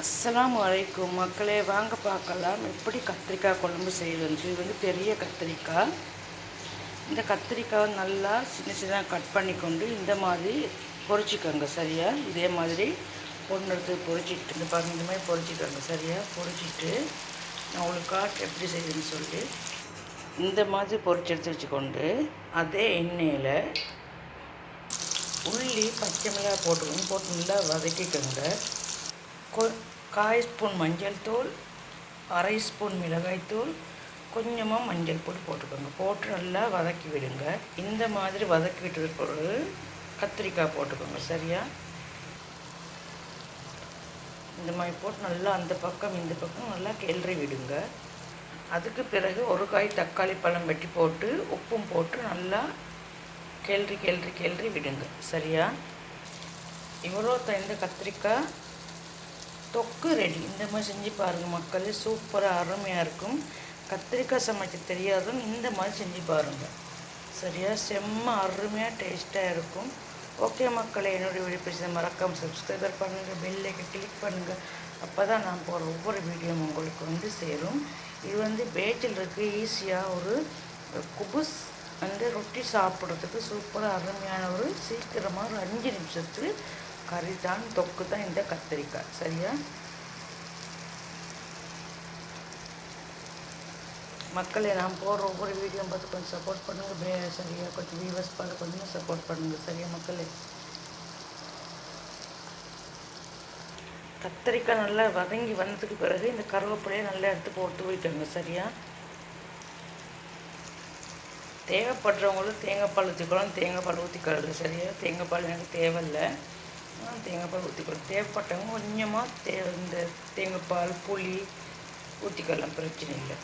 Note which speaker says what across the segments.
Speaker 1: அஸ்ஸலாமு அலைக்கும். மக்களே வாங்க பார்க்கலாம். எப்படி கத்திரிக்காய் குழம்பு செய்யறதுன்னு இது வந்து பெரிய கத்திரிக்காய். இந்த கத்திரிக்காய் நல்லா சின்ன சின்னதாக கட் பண்ணி கொண்டு இந்த மாதிரி பொரிச்சிக்கோங்க சரியா? இதே மாதிரி ஒன்று எடுத்து பொறிச்சிட்டு இந்த பாருங்க இந்த மாதிரி பொரிச்சிக்கோங்க சரியா? பொரிச்சிட்டு நான் உங்களுக்கு காட்டு எப்படி செய்யுதுன்னு சொல்லிட்டு இந்த மாதிரி பொரிச்சு எடுத்து வச்சுக்கொண்டு அதே எண்ணெயில் உள்ளி பச்சை மிளகாய் போட்டுக்கணும். போட்டு நல்லா வதக்கிக்கோங்க. காய் ஸ்பூன் மஞ்சள் தூள் அரை ஸ்பூன் மிளகாய் தூள் கொஞ்சமாக மஞ்சள் பொடி போட்டுக்கோங்க. போட்டு நல்லா வதக்கி விடுங்க. இந்த மாதிரி வதக்கி விட்டது பொருள் கத்திரிக்காய் போட்டுக்கோங்க. சரியா? இந்த மாதிரி போட்டு நல்லா அந்த பக்கம் இந்த பக்கம் நல்லா கிளறி விடுங்க. அதுக்கு பிறகு ஒரு காய் தக்காளி பழம் வெட்டி போட்டு உப்பும் போட்டு நல்லா கிளறி கிளறி கிளறி விடுங்க. சரியா? இவ்வளோ இந்த கத்திரிக்காய். தொக்கு ரெடி. இந்த மாதிரி செஞ்சு பாருங்கள் மக்களே. சூப்பராக அருமையாக இருக்கும். கத்திரிக்காய் சமைக்க தெரியாதவங்க இந்த மாதிரி செஞ்சு பாருங்கள் சரியா? செம்ம அருமையாக டேஸ்ட்டாக இருக்கும். ஓகே மக்களே என்னுடைய வீடியோ பேசுகிறத மறக்காமல் சப்ஸ்கிரைபர் பண்ணுங்கள் பெல்லைக்கு கிளிக் பண்ணுங்கள் அப்போ தான் நான் போகிற ஒவ்வொரு வீடியோவும் உங்களுக்கு வந்து சேரும். இது வந்து பேச்சில் இருக்குது ஈஸியாக ஒரு குபுஸ் வந்து ரொட்டி சாப்பிட்றதுக்கு சூப்பராக அருமையான ஒரு சீக்கிரமாக ஒரு அஞ்சு நிமிஷத்துக்கு கறி தான் தொக்கு தான் இந்த கத்திரிக்காய். சரியா? மக்களை நான் போடுற ஒவ்வொரு வீடியோ பார்த்து கொஞ்சம் சப்போர்ட் பண்ணுங்கள் பே சரியா? கொஞ்சம் வியூவர்ஸ் பார்த்து கொஞ்சம் சப்போர்ட் பண்ணுங்கள் சரியா மக்களே? கத்திரிக்காய் நல்லா வதங்கி வந்ததுக்கு பிறகு இந்த கருவேப்பிலையை நல்லா எடுத்து போட்டு வைக்கோங்க சரியா? தேவைப்படுறவங்களும் தேங்காய் பால் ஊற்றிக்கலாம் தேங்காய் பால் ஊற்றிக்கிறது சரியா? தேங்காய் பால் எனக்கு தேவையில்லை. தேங்காய்பால் ஊற்றிக்கலாம் தேவைப்பட்டவங்க கொஞ்சமாக தே இந்த தேங்காய்பால் புளி ஊற்றிக்கலாம் பிரச்சனை இல்லை.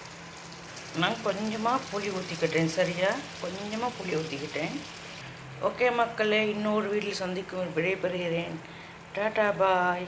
Speaker 1: நான் கொஞ்சமாக புளி ஊற்றிக்கிட்டேன் சரியா? கொஞ்சமாக புளி ஊற்றிக்கிட்டேன் ஓகே மக்களே இன்னொரு வீட்டில் சந்திக்கும் விடைபெறுகிறேன். டாடா பாய்.